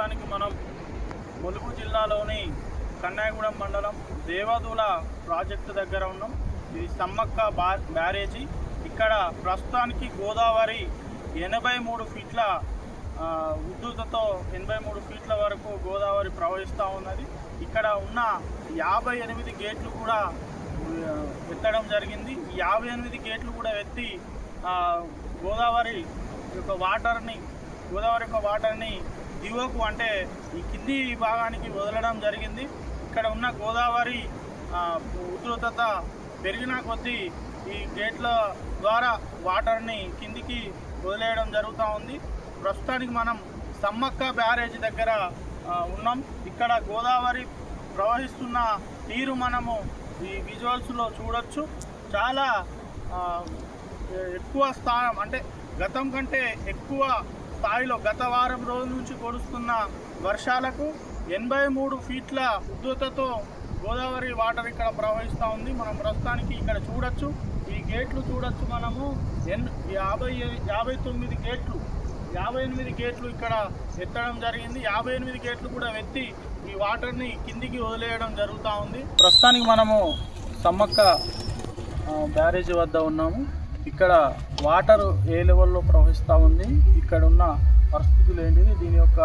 ప్రస్తుతానికి మనం ములుగు జిల్లాలోని కన్నాయగూడెం మండలం దేవదూల ప్రాజెక్టు దగ్గర ఉన్నాం. ఇది సమ్మక్క బ్యారేజీ. ఇక్కడ ప్రస్తుతానికి గోదావరి ఎనభై మూడు ఫీట్ల ఉద్దుతతో ఉద్ధృతతో ఎనభై మూడు ఫీట్ల వరకు గోదావరి ప్రవహిస్తూ ఉన్నది. ఇక్కడ ఉన్న యాభై ఎనిమిది గేట్లు కూడా ఎత్తడం జరిగింది. యాభై ఎనిమిది గేట్లు కూడా ఎత్తి గోదావరి యొక్క వాటర్ని గోదావరి యొక్క వాటర్ని దిగువకు అంటే ఈ కింది భాగానికి వదలడం జరిగింది. ఇక్కడ ఉన్న గోదావరి ఉధృతత పెరిగిన కొద్దీ ఈ గేట్ల ద్వారా వాటర్ని కిందికి వదిలేయడం జరుగుతూ ఉంది. ప్రస్తుతానికి మనం సమ్మక్క బ్యారేజ్ దగ్గర ఉన్నాం. ఇక్కడ గోదావరి ప్రవహిస్తున్న తీరు మనము ఈ విజువల్స్లో చూడొచ్చు. చాలా ఎక్కువ స్థానం అంటే గతం కంటే ఎక్కువ స్థాయిలో గత వారం రోజుల నుంచి కురుస్తున్న వర్షాలకు ఎనభై మూడు ఫీట్ల ఉద్ధృతతో గోదావరి వాటర్ ఇక్కడ ప్రవహిస్తూ ఉంది. మనం ప్రస్తుతానికి ఇక్కడ చూడొచ్చు. ఈ గేట్లు చూడొచ్చు మనము. ఎన్ యాభై యాభై తొమ్మిది గేట్లు యాభై ఎనిమిది గేట్లు ఇక్కడ ఎత్తడం జరిగింది. యాభై ఎనిమిది గేట్లు కూడా ఎత్తి ఈ వాటర్ని కిందికి వదిలేయడం జరుగుతూ ఉంది. ప్రస్తుతానికి మనము సమ్మక్క బ్యారేజ్ వద్ద ఉన్నాము. ఇక్కడ వాటర్ ఏ లెవెల్లో ప్రవహిస్తూ ఉంది ఇక్కడ ఉన్న పరిస్థితులు ఏంటిది దీని యొక్క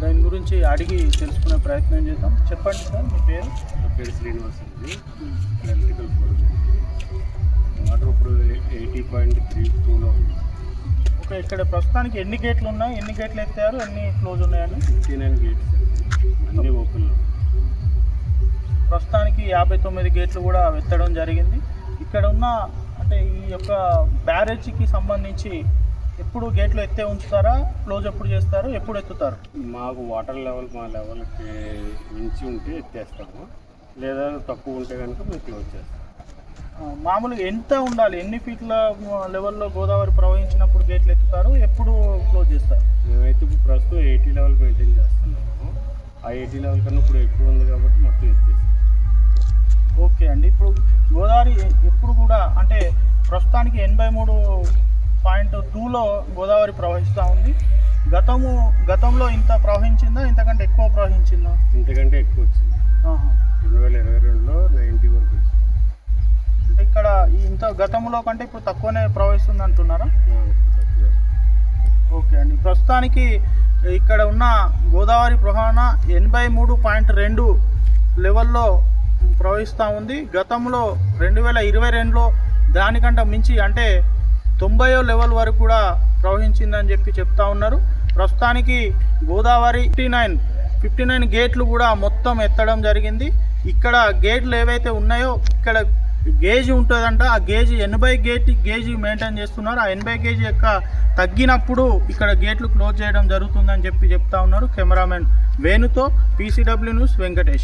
దాని గురించి అడిగి తెలుసుకునే ప్రయత్నం చేద్దాం. చెప్పండి సార్ మీ పేరు? నా పేరు శ్రీనివాస్ అండి. ఎలక్ట్రికల్ వాటర్ ఇప్పుడు ఎయిటీ పాయింట్ త్రీ టూలో ఉంది. ఓకే ఇక్కడ ప్రస్తుతానికి ఎన్ని గేట్లు ఉన్నాయి ఎన్ని గేట్లు ఎత్తారు ఎన్ని క్లోజ్ ఉన్నాయని? ఫిఫ్టీ నైన్ గేట్స్ అన్నీ ఓపెన్లో. ప్రస్తుతానికి యాభై తొమ్మిది గేట్లు కూడా ఎత్తడం జరిగింది. ఇక్కడ ఉన్న అంటే ఈ యొక్క బ్యారేజీకి సంబంధించి ఎప్పుడు గేట్లు ఎత్తే ఉంచుతారా? క్లోజ్ ఎప్పుడు చేస్తారు? ఎప్పుడు ఎత్తుతారు? మాకు వాటర్ లెవెల్ మా లెవెల్కి మించి ఉంటే ఎత్తేస్తాము. లేదా తక్కువ ఉంటే కనుక మేము క్లోజ్ చేస్తాం. మామూలుగా ఎంత ఉండాలి? ఎన్ని ఫీట్ల లెవెల్లో గోదావరి ప్రవహించినప్పుడు గేట్లు ఎత్తుతారు? ఎప్పుడు క్లోజ్ చేస్తారు? మేమైతే ఇప్పుడు ప్రస్తుతం ఎయిటీ లెవెల్ మెయింటైన్ చేస్తున్నాము. ఆ ఎయిటీ లెవెల్ కన్నా ఇప్పుడు ఎక్కువ ఉంది కాబట్టి మొత్తం ఎత్తేస్తాం. ఓకే అండి. ఇప్పుడు గోదావరి ఎప్పుడు కూడా అంటే ప్రస్తుతానికి ఎనభై మూడు పాయింట్ టూలో గోదావరి ప్రవహిస్తూ ఉంది. గతము గతంలో ఇంత ప్రవహించిందా? ఇంతకంటే ఎక్కువ ప్రవహించిందా? ఇంతకంటే ఎక్కువ వచ్చింది. రెండు వేల ఇరవై రెండులో నైంటీ వరకు అంటే ఇక్కడ ఇంత గతంలో కంటే ఇప్పుడు తక్కువనే ప్రవహిస్తుంది అంటున్నారా. ఓకే అండి. ప్రస్తుతానికి ఇక్కడ ఉన్న గోదావరి ప్రవాహన ఎనభై మూడు పాయింట్ రెండు లెవెల్లో ప్రవహిస్తూ ఉంది. గతంలో రెండు వేల ఇరవై రెండులో దానికంటే మించి అంటే తొంభైయో లెవెల్ వరకు కూడా ప్రవహించిందని చెప్పి చెప్తా ఉన్నారు. ప్రస్తుతానికి Godavari fifty nine fifty nine గేట్లు కూడా మొత్తం ఎత్తడం జరిగింది. ఇక్కడ గేట్లు ఏవైతే ఉన్నాయో ఇక్కడ గేజ్ ఉంటుందంట. ఆ గేజ్ ఎనభై గేట్ గేజ్ మెయింటైన్ చేస్తున్నారు. ఆ ఎనభై గేజ్ యొక్క తగ్గినప్పుడు ఇక్కడ గేట్లు క్లోజ్ చేయడం జరుగుతుందని చెప్పి చెప్తా ఉన్నారు కెమెరామెన్ వేణుతో పీసీడబ్ల్యూ న్యూస్ వెంకటేష్.